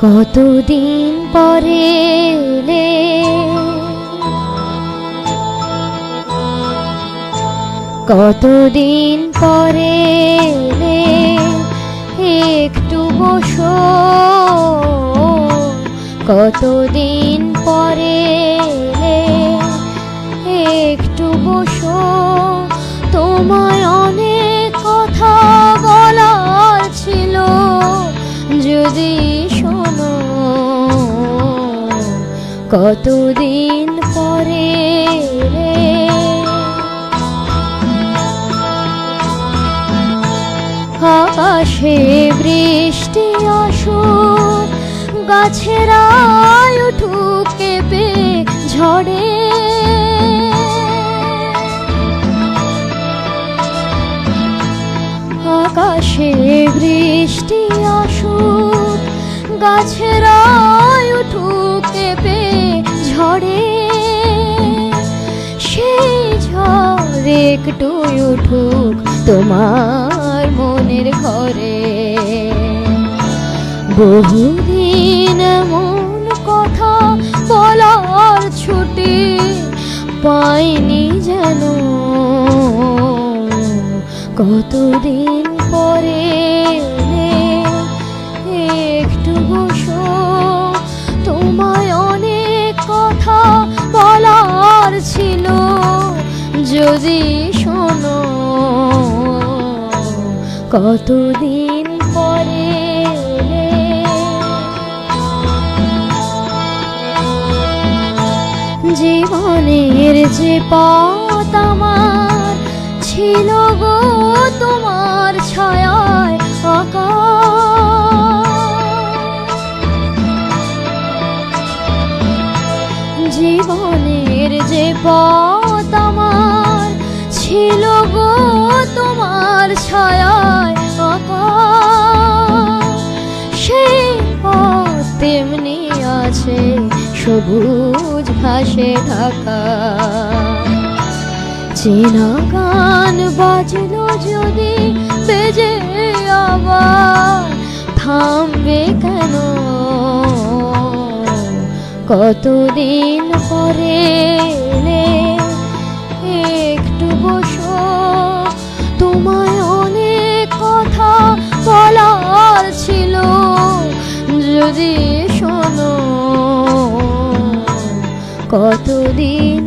কতদিন পরে এলে? কতদিন পরে এলে? একটু বসো। কতদিন পরে এলে? একটু বসো। তোমায় অনেক কথা বলার ছিল। যদি কতদিন পরে এলে আকাশে বৃষ্টি আসুক গাছেরা উঠুক কেঁপে ঝড়ে আকাশে বৃষ্টি আসুক গাছেরা একটু উঠুক তোমার মনের ঘরে। বহুদিন মন কথা বলার ছুটি পাইনি যেন। কতদিন পরে যদি শোনো, কতদিন পরে জীবনের যে পথ আমার ছিল গো তোমার ছায়ায় আঁকা জীবনের যে পথ ছায়ায় সেই তেমনি আছে সবুজ ঘাসে ঢাকা। চেনা গান বাজলো যদি বেজে আবার, থামবে কেন? কতদিন পরে কতদিন